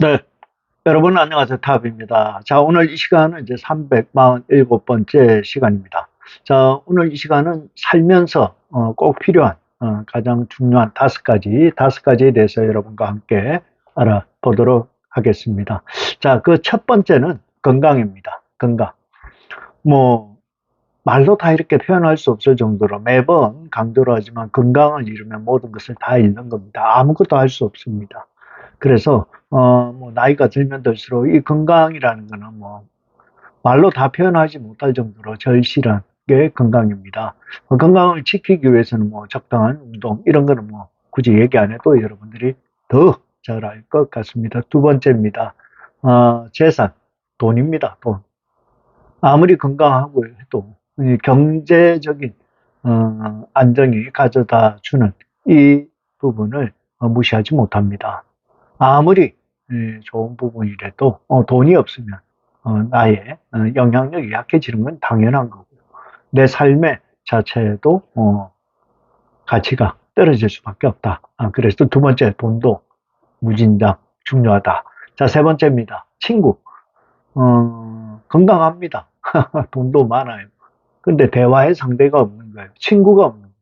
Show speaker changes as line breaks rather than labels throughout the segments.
네. 여러분 안녕하세요. 탑입니다. 자, 오늘 이 시간은 이제 347번째 시간입니다. 자, 오늘 이 시간은 살면서 어, 꼭 필요한 어, 가장 중요한 다섯 가지, 다섯 가지에 대해서 여러분과 함께 알아보도록 하겠습니다. 자, 그 첫 번째는 건강입니다. 건강. 뭐, 말로 다 이렇게 표현할 수 없을 정도로 매번 강조를 하지만 건강을 잃으면 모든 것을 다 잃는 겁니다. 아무것도 할 수 없습니다. 그래서 어, 뭐 나이가 들면 들수록 이 건강이라는 거는 뭐 말로 다 표현하지 못할 정도로 절실한 게 건강입니다. 어, 건강을 지키기 위해서는 뭐 적당한 운동 이런 거는 뭐 굳이 얘기 안 해도 여러분들이 더 잘 알 것 같습니다. 두 번째입니다. 어, 재산, 돈입니다. 돈. 아무리 건강하고 해도 이 경제적인 어, 안정이 가져다 주는 이 부분을 어, 무시하지 못합니다. 아무리 예, 좋은 부분이라도 어, 돈이 없으면 어, 나의 어, 영향력이 약해지는 건 당연한 거고 내 삶의 자체에도 어, 가치가 떨어질 수밖에 없다. 아, 그래서 두 번째 돈도 무진장 중요하다. 자, 세 번째입니다. 친구. 어, 건강합니다. 돈도 많아요. 근데 대화의 상대가 없는 거예요. 친구가 없는 거예요.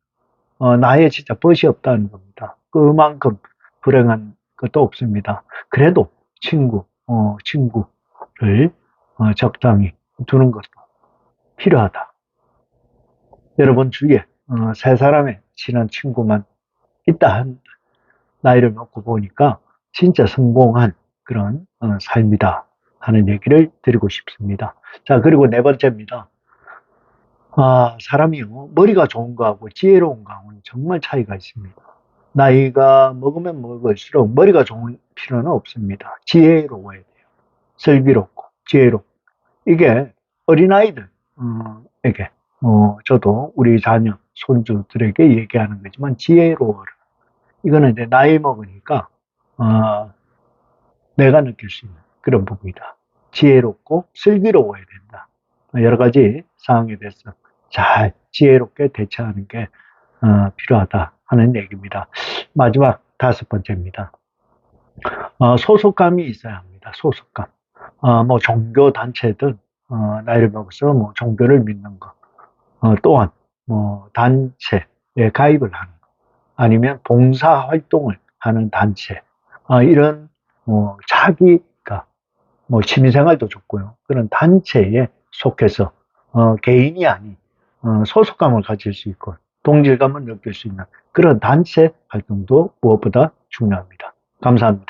어, 나의 진짜 벗이 없다는 겁니다. 그만큼 불행한 것도 없습니다. 그래도 친구, 어, 친구를 어, 적당히 두는 것도 필요하다. 여러분 주위에 어, 세 사람의 친한 친구만 있다 한 나이를 먹고 보니까 진짜 성공한 그런 어, 삶이다 하는 얘기를 드리고 싶습니다. 자 그리고 네 번째입니다. 아 사람이요 머리가 좋은 거하고 지혜로운 거하고는 정말 차이가 있습니다. 나이가 먹으면 먹을수록 머리가 좋은 필요는 없습니다. 지혜로워야 돼요. 슬기롭고 지혜롭고 이게 어린아이들에게 어, 저도 우리 자녀 손주들에게 얘기하는 거지만 지혜로워라. 이거는 이제 나이 먹으니까 어, 내가 느낄 수 있는 그런 부분이다. 지혜롭고 슬기로워야 된다. 여러 가지 상황에 대해서 잘 지혜롭게 대처하는 게 어, 필요하다 하는 얘기입니다. 마지막 다섯 번째입니다. 어, 소속감이 있어야 합니다. 소속감. 어, 뭐 종교 단체든 어, 나이를 먹어서 뭐 종교를 믿는 것, 어, 또한 뭐 단체에 가입을 하는 것, 아니면 봉사 활동을 하는 단체, 어, 이런 뭐 자기가 뭐 취미생활도 좋고요. 그런 단체에 속해서 어, 개인이 아닌 어, 소속감을 가질 수 있고 동질감을 느낄 수 있는 그런 단체 활동도 무엇보다 중요합니다. 감사합니다.